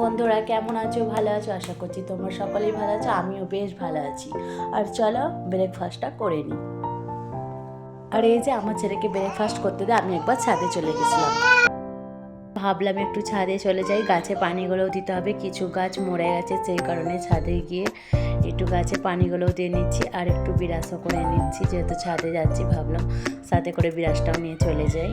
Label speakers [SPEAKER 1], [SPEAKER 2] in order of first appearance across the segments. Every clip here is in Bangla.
[SPEAKER 1] বন্ধুরা, কেমন আছো? ভালো আছো? আশা করছি তোমরা সকলেই ভালো আছো, আমিও বেশ ভালো আছি। আর চলো ব্রেকফাস্টটা করে নিই আর এই যে আমার ছেলেকে ব্রেকফাস্ট করতে দিয়ে আমি একবার ছাদে চলে গেছিলাম। ভাবলাম একটু ছাদে চলে যাই, গাছে পানিগুলোও দিতে হবে, কিছু গাছ মরে গেছে, সেই কারণে ছাদে গিয়ে একটু গাছে পানিগুলোও দিয়ে নিচ্ছি, আর একটু বিরাসও করে নিচ্ছি, যেহেতু ছাদে যাচ্ছি, ভাবলাম সাথে করে বিরাসটাও নিয়ে চলে যাই।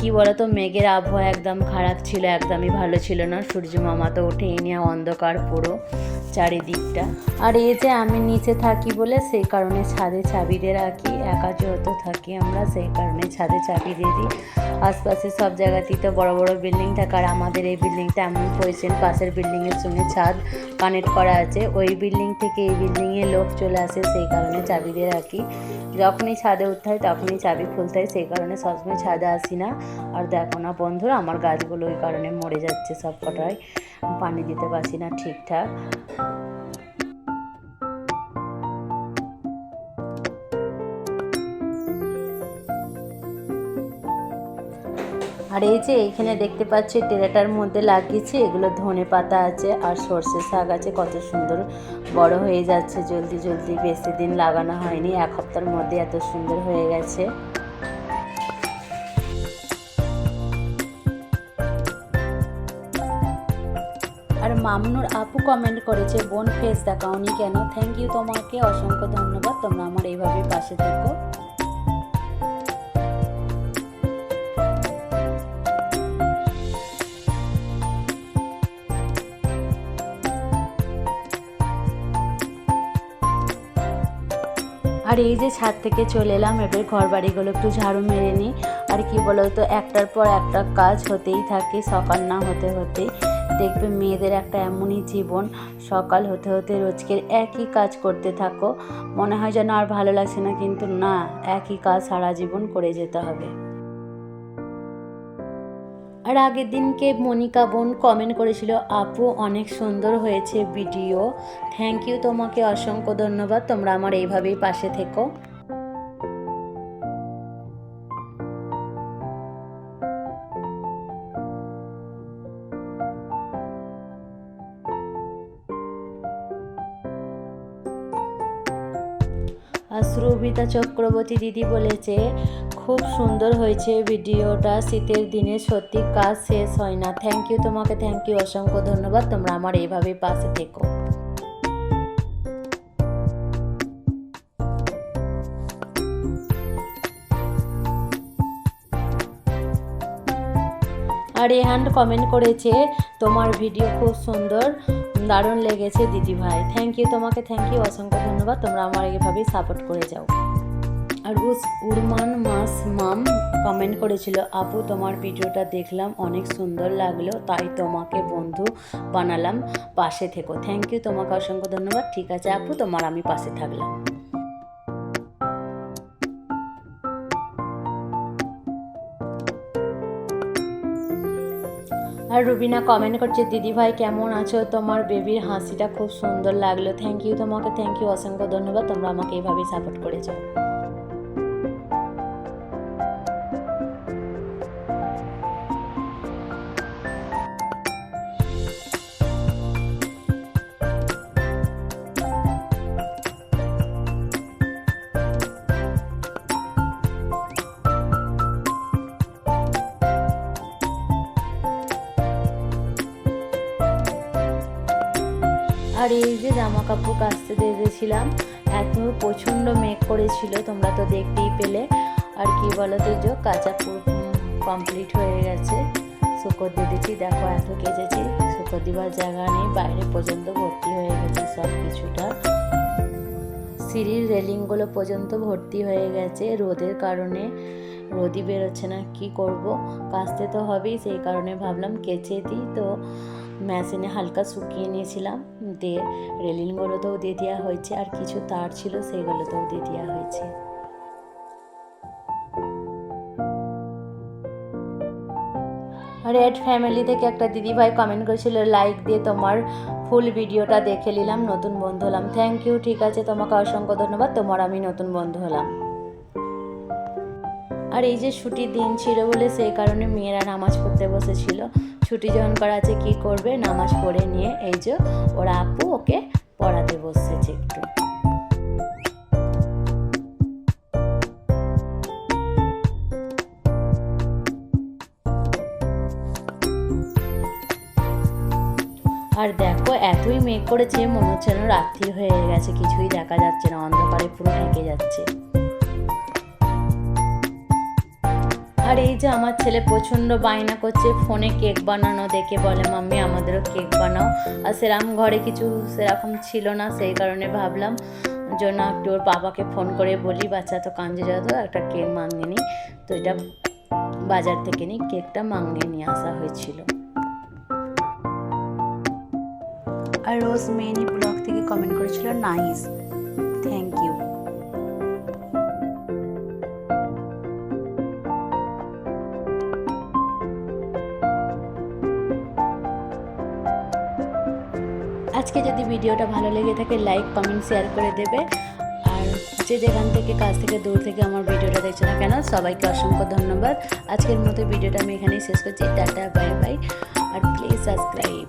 [SPEAKER 1] কি বলতো, মেঘের আবহাওয়া একদম খারাপ ছিল, একদমই ভালো ছিল না। সূর্য মামা তো ওঠেই নিয়ে অন্ধকার পুরো। চারিদিকটা। আর এই যে আমি নিচে থাকি বলে সেই কারণে ছাদে চাবি দিয়ে রাখি, একা যত থাকি আমরা সেই কারণে ছাদে চাবি দিয়ে দিই। আশপাশে সব জায়গাতেই তো বড় বড় বিল্ডিং থাকে আর আমাদের এই বিল্ডিংটা এমন পজিশন পাশের বিল্ডিংয়ের সঙ্গে ছাদ কানেক্ট করা আছে। ওই বিল্ডিং থেকে এই বিল্ডিংয়ে লোক চলে আসে সেই কারণে চাবি দিয়ে রাখি। যখনই ছাদে উঠতে হয় তখনই চাবি খুলতে হয়, সেই কারণে সবসময় ছাদে আসি না। আর দেখো না বন্ধুরা, আমার গাছগুলো ওই কারণে মরে যাচ্ছে সব কটায় পানি দিতে পারছি না ঠিকঠাক। আর এই যে এইখানে দেখতে পাচ্ছি, টেরাটার মধ্যে লাগিয়েছি, এগুলো ধনে পাতা আছে আর সর্ষে শাক আছে, কত সুন্দর বড় হয়ে যাচ্ছে, জলদি জলদি, বেশি দিন লাগানো হয়নি, এক সপ্তাহের মধ্যে এত সুন্দর হয়ে গেছে। মামনুর আপু কমেন্ট করেছে, বোন ফেস দেখাওনি কেন? থ্যাংক ইউ তোমাকে, অসংখ্য ধন্যবাদ। তোমরা আমার এইভাবে পাশে থেকো। আর এই যে ছাদ থেকে চলে এলাম, এবার ঘর বাড়িগুলো একটু ঝাড়ু মেরে নিই। আর কি বলতো, একটার পর একটা কাজ হতেই থাকে, সকাল না হতে হতে দেখবে মেয়েদের একটা এমনই জীবন। সকাল হতে হতে রোজকের একই কাজ করতে থাকো। মনে হয় যেন আর ভালো লাগছে না, কিন্তু না, একই কাজ সারা জীবন করে যেতে হবে। আর আগের দিনকে মনিকা বোন কমেন্ট করেছিল, আপু, অনেক সুন্দর হয়েছে ভিডিও থ্যাংক ইউ তোমাকে অসংখ্য ধন্যবাদ। তোমরা আমার এইভাবেই পাশে থেকো। আর শ্রুবিতা চক্রবর্তী দিদি বলেছে, খুব সুন্দর হয়েছে ভিডিওটা, শীতের দিনে সত্যি কাজ শেষ হয় না। থ্যাংক ইউ তোমাকে থ্যাংক ইউ অসংখ্য ধন্যবাদ। তোমরা আমার এইভাবে পাশে থেকো। আর রেহান কমেন্ট করেছে, তোমার ভিডিও খুব সুন্দর। দারুণ লেগেছে দিদি ভাই। থ্যাংক ইউ তোমাকে থ্যাংক ইউ অসংখ্য ধন্যবাদ। তোমরা আমার এইভাবেই সাপোর্ট করে যাও। আর উস, উরমান মাস মাম কমেন্ট করেছিল, আপু, তোমার ভিডিওটা দেখলাম, অনেক সুন্দর লাগল, তাই তোমাকে বন্ধু বানালাম, পাশে থেকো। থ্যাংক ইউ তোমাকে অসংখ্য ধন্যবাদ। ঠিক আছে, আপু, তোমার আমি পাশে থাকলাম। আর রুবিনা কমেন্ট করছে, দিদি ভাই কেমন আছো? তোমার বেবির হাসিটা খুব সুন্দর লাগল। থ্যাংক ইউ তোমাকে থ্যাংক ইউ অসংখ্য ধন্যবাদ। তোমরা আমাকে এইভাবেই সাপোর্ট করে যাও আর এই যে জামা কাপড় কাচতে দিয়েছিলাম এত প্রচণ্ড মেঘ করেছিল, তোমরা তো দেখতেই পেলে। আর কি বলো তো যে কাঁচা কমপ্লিট হয়ে গেছে। শুকর দিয়ে দিচ্ছি দেখো এত কেচেছি, শুকর দিবার জায়গা নেই, বাইরে পর্যন্ত ভর্তি হয়ে গেছে সব কিছুটা। সিঁড়ির রেলিংগুলো পর্যন্ত ভর্তি হয়ে গেছে, রোদের কারণে। রোদই বেরোচ্ছে না, কি করব? কাচতে তো হবেই, সেই কারণে ভাবলাম কেচে দিই, তো মেশিনে হালকা শুকিয়ে নিয়েছিলাম, দিয়ে রেলিংগুলোতেও দিয়ে দেওয়া হয়েছে, আর কিছু তার ছিল সেইগুলোতেও দিয়ে দেওয়া হয়েছে। রেড ফ্যামিলি থেকে একটা দিদিভাই কমেন্ট করেছিল লাইক দিয়ে তোমার ফুল ভিডিওটা দেখে নিলাম, নতুন বন্ধু হলাম। থ্যাংক ইউ ঠিক আছে, তোমাকে অসংখ্য ধন্যবাদ, তোমার আমি নতুন বন্ধু হলাম। আর এই যে ছুটির দিন ছিল বলে সেই কারণে মেয়েরা নামাজ পড়তে বসেছিল। ছুটি যখন করা আছে কী করবে? নামাজ পড়ে নিয়ে এই যে ওরা আপু ওকে পড়াতে বসেছে একটু। আর দেখো, এতই মেঘ করেছে, মনে হচ্ছে রাত্রি হয়ে গেছে, কিছুই দেখা যাচ্ছে না, অন্ধকারে পুরো ঢেকে যাচ্ছে। আর এই যে আমার ছেলে প্রচণ্ড বায়না করছে, ফোনে কেক বানানো দেখে বলে, মাম্মি, আমাদেরও কেক বানাও। আর সেরকম ঘরে কিছু সেরকম ছিল না, সেই কারণে ভাবলাম জন্য একটু ওর বাবাকে ফোন করে বলি, বাচ্চা তো কাঞ্জে যত একটা কেক মাঙ্গে নি। তো এটা বাজার থেকে নিই কেকটা মাঙ্গে নিয়ে আসা হয়েছিল। আর রোজ মেনি ব্লগ থেকে কমেন্ট করেছিল, নাইস থ্যাংক ইউ আজকে যদি ভিডিওটা ভালো লেগে থাকে লাইক কমেন্ট শেয়ার করে দেবে। আর যে যেখান থেকে কাজ থেকে দূর থেকে আমার ভিডিওটা দেখছে না কেন, সবাইকে অসংখ্য ধন্যবাদ। আজকের মতো ভিডিওটা আমি এখানেই শেষ করছি। টাটা বাই বাই আর প্লিজ সাবস্ক্রাইব